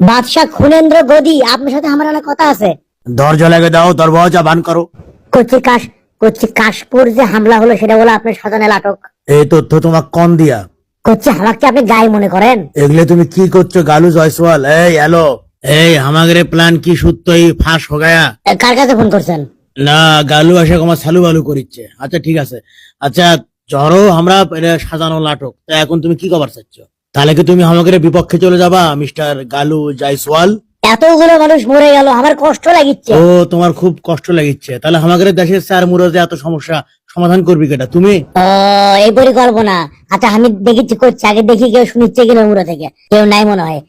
বাদশাহ খুনেন্দ্র গদি আপনার সাথে আমার অনেক কথা আছে। দরজা লেগে দাও দরওয়াজা বান করো। কচ্ছি কাশ কচ্ছি কাশপুর যে হামলা হলো সেটা হলো আপনার সাজানের নাটক। এই তথ্য তোমাক কন দিয়া। কচ্ছি আমাকে আপনি গায়ে মনে করেন? এগুলো তুমি কি করছ গালু জয়সওয়াল? এই হ্যালো এই আমাদের প্ল্যান কি সত্যই ফাঁস হো গায়া এ, কার কাছে ফোন করছেন? না গালু এসে আমার সালু বালু করিচ্ছে। আচ্ছা ঠিক আছে। আচ্ছা ধরো আমরা এটা সাজানো নাটক। তা এখন তুমি কি কবার চাচ্ছ? তাহলে কি তুমি আমাদের বিপক্ষে চলে যাবা মিস্টার গালু জয়সওয়াল? এতগুলো মানুষ মরে গেল আমার কষ্ট লাগিচ্ছে। ও তোমার খুব কষ্ট লাগিচ্ছে। তাহলে আমাদের দেশের স্যার মুরজে এত সমস্যা সমাধান করবি কেটা তুমি? ও এই পরিকল্পনা। আচ্ছা আমি দেখেছি করছি। আগে দেখি কেউ শুনিচ্ছে কিনা উড়ো থেকে। কেউ নাই মনে হয়।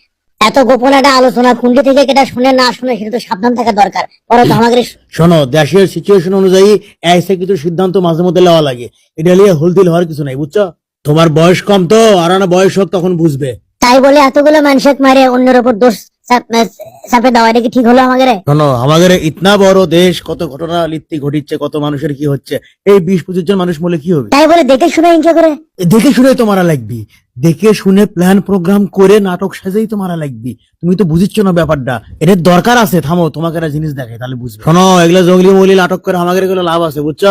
এত গোপন একটা আলোচনা কুন্ডি থেকে কেটা শুনে না শুনে সেটা তো সাবধান থাকা দরকার। পরে তো আমাদের শোনো দেশের সিচুয়েশন অনুযায়ী এসে কিছু সিদ্ধান্ত মাঝে মধ্যে নেওয়া লাগে। এটা নিয়ে হলদিল হওয়ার কিছু নাই বুঝছ? তোমার বয়স কম তো আর না বয়স হোক তখন বুঝবে। তাই বলে এতগুলো মানুষের মারে অন্যের উপর দোষ চাপ- দেওয়া এটা কি ঠিক হলো আমাদের শোনো আমাদের ইতনা বড় দেশ কত ঘটনা লিপ্তি ঘটিচ্ছে কত মানুষের কি হচ্ছে এই বিশ পঁচিশ জন মানুষ বলে কি হবে? তাই বলে দেখে শুনে হিংসা করে। দেখে শুনে তো মারা লাগবি। দেখে শুনে প্ল্যান প্রোগ্রাম করে নাটক সাজেই তো মারা লাগবি। তুমি তো বুঝিচ্ছ না ব্যাপারটা। এটার দরকার আছে থামো তোমাকে একটা জিনিস দেখে তাহলে বুঝবে। শোনো এগুলো জঙ্গলি মলি নাটক করে আমাদের এগুলো লাভ আছে বুঝছ?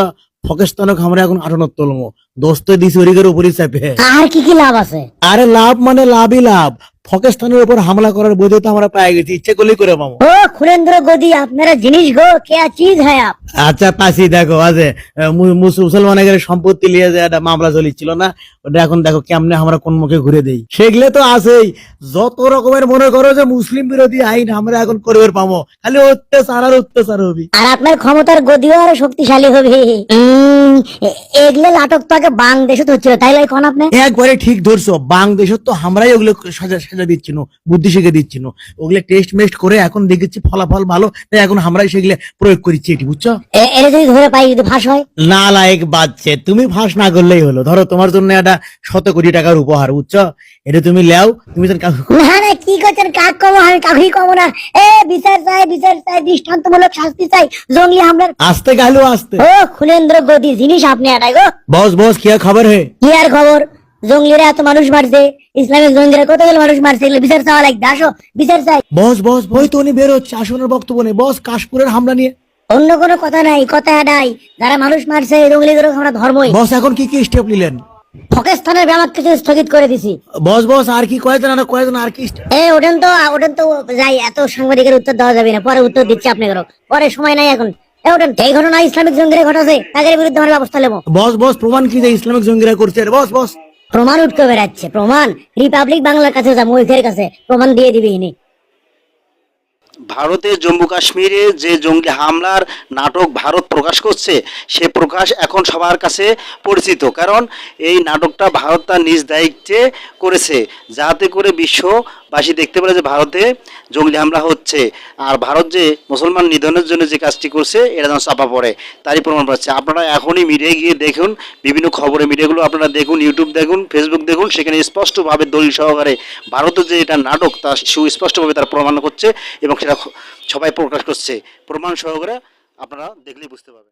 ফকেস্তানক আমরা এখন আটনত তুলমো। দোস্ত দিছি ওরিগের উপরই চাপে। আর কি কি লাভ আছে? আরে লাভ মানে লাভই লাভ। ফকেস্তানের উপর হামলা করার বোধে তো আমরা পেয়ে গেছি। ইচ্ছে করলেই করে পাবো। ও খুলেন্দ্র গদি আপনারা জিনিস গো কে চিজ হ্যাঁ? আপ আচ্ছা পাশি দেখো আছে। মুসলমানের সম্পত্তি নিয়ে যে একটা মামলা চলিছিল না ওটা এখন দেখো কেমনে আমরা কোন মুখে ঘুরে দেই। সেগুলো তো আছেই। যত রকমের মনে করো যে মুসলিম বিরোধী আইন আমরা এখন করে পাবো। খালি অত্যাচার আর অত্যাচার হবি। আর আপনার ক্ষমতার গদিও আরও শক্তিশালী হবে। এগুলো নাটক তো আগে বাংলাদেশে তো হচ্ছিল তাই কোন আপনি? একবারে ঠিক ধরছো বাংলাদেশের তো আমরাই ওগুলো সাজা সাজা দিচ্ছি বুদ্ধি শিখে দিচ্ছি ওগুলো টেস্ট মেস্ট করে এখন দেখেছি ফলাফল ভালো তাই এখন আমরাই সেগুলো প্রয়োগ এটি বুঝছ? এটা যদি ধরে পাই যদি ফাঁস হয়? না লায়ক বাজছে তুমি ফাঁস না করলেই হলো। ধরো তোমার জন্য একটা শত কোটি টাকার উপহার বুঝছ? এটা তুমি লেও তুমি তো না না কি করছেন? কাক কমো আমি কাকুই কমো না। এ বিচার চাই বিচার চাই দৃষ্টান্তমূলক শাস্তি চাই জঙ্গলি হামলার আসতে গেলো আসতে। ও খুলেন্দ্র গদি জিনিস আপনি এটাই গো। বস বস কি খবর হে? কি আর খবর? জঙ্গলিরা এত মানুষ মারছে ইসলামিক জঙ্গিরা কতগুলো মানুষ মারছে এগুলো বিচার চাওয়া লাগবে আসো বিচার চাই। বস বস বই তো উনি বেরোচ্ছে আসনের বক্তব্য নেই। বস কাশপুরের হামলা নিয়ে। অন্য কোনো কথা নাই কথা এটাই যারা মানুষ মারছে জঙ্গলিগুলো আমরা ধর্মই। বস এখন কি কি স্টেপ নিলেন? পাকিস্তানের ব্যাপার কিছু স্থগিত করে দিছি। বস বস আর কি কয়েকজন আর কয়েকজন আর কি এ ওঠেন তো ওঠেন তো যাই এত সাংবাদিকের উত্তর দেওয়া যাবে না। পরে উত্তর দিচ্ছি আপনাকে পরে সময় নাই এখন। এ ওঠেন ঘটনা ইসলামিক জঙ্গিরা ঘটাছে তাদের বিরুদ্ধে আমরা ব্যবস্থা নেব। বস বস প্রমাণ কি যে ইসলামিক জঙ্গিরা করছে? রে? বস বস। প্রমাণ উঠকে বেড়াচ্ছে প্রমাণ। রিপাবলিক বাংলার কাছে যা মৈখের কাছে প্রমাণ দিয়ে দিবি ইনি। ভারতের জম্মু কাশ্মীরে যে জঙ্গি হামলার নাটক ভারত প্রকাশ করছে সে প্রকাশ এখন সবার কাছে পরিচিত। কারণ এই নাটকটা ভারত তার নিজ দায়িত্বে করেছে যাতে করে বিশ্ববাসী দেখতে পারে যে ভারতে জঙ্গি হামলা হচ্ছে। আর ভারত যে মুসলমান নিধনের জন্য যে কাজটি করছে, এটা যেন চাপা পড়ে, তারই প্রমাণ পাচ্ছে। আপনারা এখনই মিডিয়ায় গিয়ে দেখুন, বিভিন্ন খবরে মিডিয়াগুলো আপনারা দেখুন ইউটিউব দেখুন ফেসবুক দেখুন, সেখানে স্পষ্টভাবে দলিল সহকারে ভারতের যে এটা নাটক, তা সুস্পষ্টভাবে তারা প্রমাণ করছে এবং সেটা সবাই প্রকাশ করছে। প্রমাণ সহকারে আপনারা দেখলেই বুঝতে পারবেন।